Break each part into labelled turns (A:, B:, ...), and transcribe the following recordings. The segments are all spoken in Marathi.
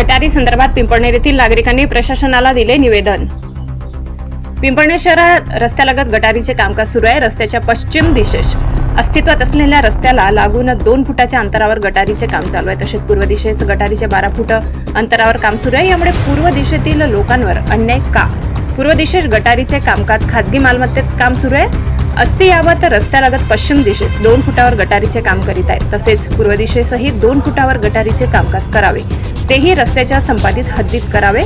A: गटारी संदर्भात पिंपळनेर येथील नागरिकांनी प्रशासनाला दिले निवेदन. पिंपळनेर शहरात रस्त्यालगत गटारीचे कामकाज सुरू आहे. रस्त्याच्या पश्चिम दिशेस अस्तित्वात असलेल्या रस्त्याला लागून दोन फुटाच्या अंतरावर गटारीचे काम चालू आहे. तसेच पूर्व दिशेस गटारीचे बारा फुट अंतरावर काम सुरू आहे. यामुळे पूर्व दिशेतील लोकांवर अन्याय का? पूर्व दिशेस गटारीचे कामकाज खाजगी मालमत्तेत काम सुरू आहे. अस्ती यावत रस्त्यालगत पश्चिम दिशेस दोन फुटावर गटारीचे काम करीत आहेत. तसेच पूर्व दिशेसही दोन फुटावर गटारीचे कामकाज करावे. तेही रस्त्याच्या संपादित हद्दीत करावे.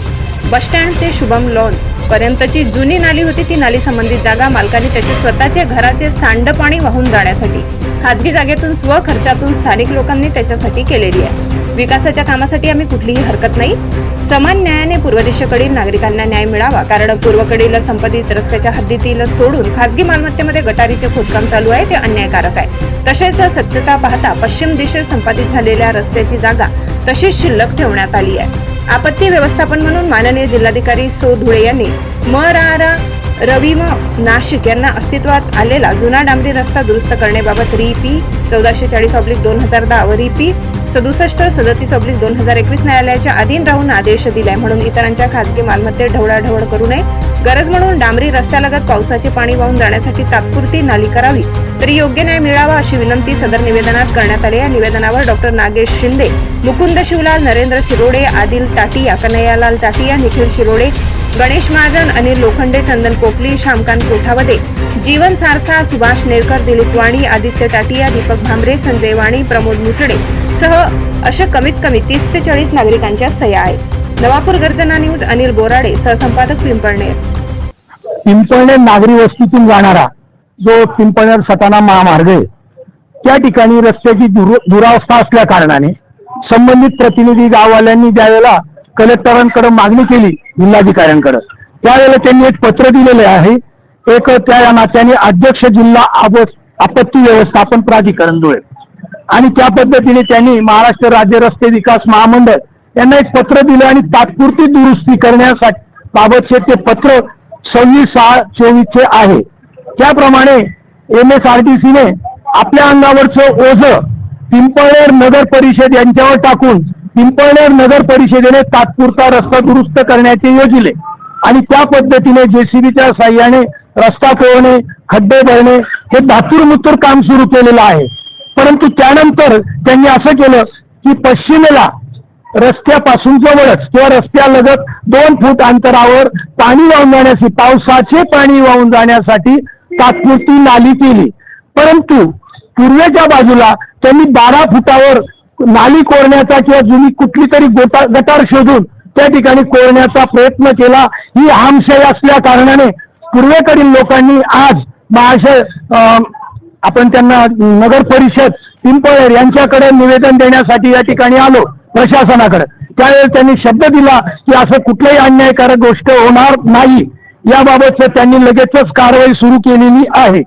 A: बसस्टँड ते शुभम लॉन्स पर्यंतची जुनी नाली होती ती नाली संबंधित जागा मालकाने त्याचे स्वतःचे घराचे सांडपाणी वाहून जाण्यासाठी. खाजगी जागेतून स्वखर्चातून स्थानिक लोकांनी त्याच्यासाठी केलेली आहे. विकासाच्या कामासाठी आम्ही कुठलीही हरकत नाही. समान न्यायाने पूर्व दिशेकडील नागरिकांना न्याय मिळावा कारण पूर्वकडील संपत्तीत रस्त्याच्या हद्दीतील सोडून खासगी मालमत्तेमध्ये गटारीचे खोदकाम चालू आहे ते अन्यायकारक आहे. तसेच सत्यता पाहता पश्चिम दिशेत संपादित झालेल्या रस्त्याची जागा तशीच शिल्लक ठेवण्यात आली आहे. आपत्ती व्यवस्थापन म्हणून माननीय जिल्हाधिकारी सो धुळे यांनी मरारा रवी रा नाशिक यांना अस्तित्वात आलेला जुना डांबरी रस्ता दुरुस्त करण्याबाबत री पी चौदाशे चाळीस ऑब्लिक दोन हजार दहा व री पी सदुसष्ट सदतीस ऑब्लिक दोन हजार एकवीस न्यायालयाच्या अधीन राहून आदेश दिलाय. म्हणून इतरांच्या खासगी मालमत्तेत ढवळाढवळ करू नये. गरज म्हणून डांबरी रस्त्यालगत पावसाचे पाणी वाहून जाण्यासाठी तात्पुरती नाली करावी. तरी योग्य न्याय मिळावा अशी विनंती सदर निवेदनात करण्यात आली या निवेदनावर डॉक्टर नागेश शिंदे मुकुंद शिवलाल नरेंद्र शिरोडे आदिल टाटिया कन्हैयालाल टाटिया निखिल शिरोडे गणेश महाजन अनिल लोखंडे चंदन कोकली श्यामकांत कोठावदे जीवन सारसा सुभाष नेरकर दिलीप वाणी आदित्य टाटिया दीपक भांबरे संजय वाणी प्रमोद मुसडे सह अशा कमीत कमी तीस ते चाळीस नागरिकांच्या सह्या आहेत. नवापूर गर्जना न्यूज अनिल बोराडे सहसंपादक पिंपळनेर.
B: पिंपळनेर नागरी वस्तीतून जाणारा जो पिंपळनेर सटाणा महामार्ग आहे त्या ठिकाणी रस्त्याची दुरावस्था असल्या कारणाने संबंधित प्रतिनिधी गाववाल्यांनी ज्यावेळेला कलेक्टरांकडे मागणी केली जिल्हाधिकाऱ्यांकडे. त्यावेळेला त्यांनी एक पत्र दिलेले आहे. एक त्या नात्याने अध्यक्ष जिल्हा आपत्ती व्यवस्थापन प्राधिकरण धुळे. आणि त्या पद्धतीने त्यांनी महाराष्ट्र राज्य रस्ते विकास महामंडळ यांना एक पत्र दिलं आणि तात्पुरती दुरुस्ती करण्यासाठी बाबतचे ते पत्र सव्वीस सहा चोवीसचे आहे. त्याप्रमाणे एम एस आर टी सीने आपल्या अंगावरचं ओझ पिंपळेर नगर परिषद यांच्यावर टाकून पिंपळनेर नगर परिषदेने तात्पुरता रस्ता दुरुस्त करण्याचे योजिले. आणि त्या पद्धतीने जेसीबीच्या साह्याने रस्ता खोवणे खड्डे भरणे हे धातूर काम सुरू केलेलं आहे. परंतु त्यानंतर त्यांनी असं केलं की पश्चिमेला रस्त्यापासून जवळच किंवा रस्त्यालगत दोन फूट अंतरावर पाणी वाहून जाण्यासाठी पावसाचे पाणी वाहून जाण्यासाठी तात्पुरती नाली केली. परंतु पूर्वेच्या बाजूला त्यांनी बारा फुटावर नाली कोरण्याचा किंवा जुनी कुठली तरी गोटा गटार शोधून त्या ठिकाणी कोरण्याचा प्रयत्न केला. ही आमशय असल्या कारणाने पूर्वेकडील लोकांनी आज महाशय आपण त्यांना नगर परिषद पिंपळेर यांच्याकडे निवेदन देण्यासाठी या ठिकाणी आलो प्रशासनाकडे. त्यावेळेस त्यांनी शब्द दिला की असं कुठलंही अन्यायकारक गोष्ट होणार नाही. याबाबतच त्यांनी लगेचच कारवाई सुरू केलेली आहे.